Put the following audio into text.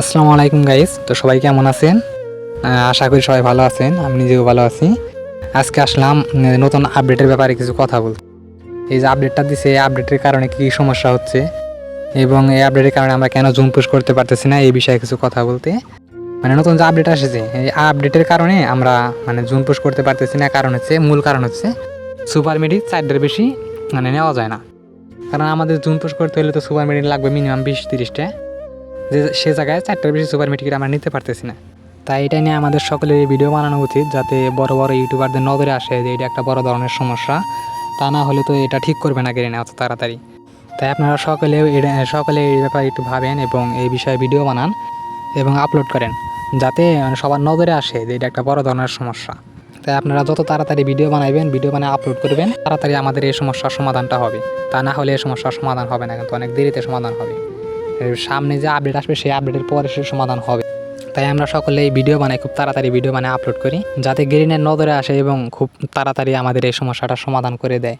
আসসালামু আলাইকুম গাইস তো সবাই কেমন আছেন? আশা করি সবাই ভালো আছেন, আমি নিজেও ভালো আছি। আজকে আসলাম নতুন আপডেটের ব্যাপারে কিছু কথা বলতে। এই যে আপডেটটা দিছে, এই আপডেটের কারণে কী সমস্যা হচ্ছে? এবং এই আপডেটের কারণে আমরা কেন জুম পুশ করতে পারতেছি না, এই বিষয়ে কিছু কথা বলতে। মানে নতুন যে আপডেট এসেছে এই আপডেটের কারণে আমরা মানে জুম পুশ করতে পারতেছি না, কারণ হচ্ছে, মূল কারণ হচ্ছে সুপার মিডি চারটার বেশি মানে নেওয়া যায় না। কারণ আমাদের জুম পুশ করতে হলে তো সুপার মিডি লাগবে মিনিমাম বিশ তিরিশটা। যে সে জায়গায় চারটার বেশি সুপার মিটিকে আমরা নিতে পারতেছি না। তাই এটা নিয়ে আমাদের সকলের ভিডিও বানানো উচিত যাতে বড় বড় ইউটিউবারদের নজরে আসে যে এটা একটা বড় ধরনের সমস্যা। তা না হলে তো এটা ঠিক করবে না কেড়ে নেওয়া অত তাড়াতাড়ি। তাই আপনারা সকলে সকলে এই ব্যাপারে একটু ভাবেন এবং এই বিষয়ে ভিডিও বানান এবং আপলোড করেন যাতে মানে সবার নজরে আসে যে এটা একটা বড় ধরনের সমস্যা। তাই আপনারা যত তাড়াতাড়ি ভিডিও বানাবেন ভিডিও বানিয়ে আপলোড করবেন, তাড়াতাড়ি আমাদের এই সমস্যার সমাধানটা হবে। তা না হলে এই সমস্যার সমাধান হবে না, কিন্তু অনেক দেরিতে সমাধান হবে। সামনে যে আপডেট আসবে, সেই আপডেটের পরে সে সমাধান হবে। তাই আমরা সকলে এই ভিডিও বানাই, খুব তাড়াতাড়ি ভিডিও মানে আপলোড করি, যাতে গ্রিনের নজরে আসে এবং খুব তাড়াতাড়ি আমাদের এই সমস্যাটা সমাধান করে দেয়।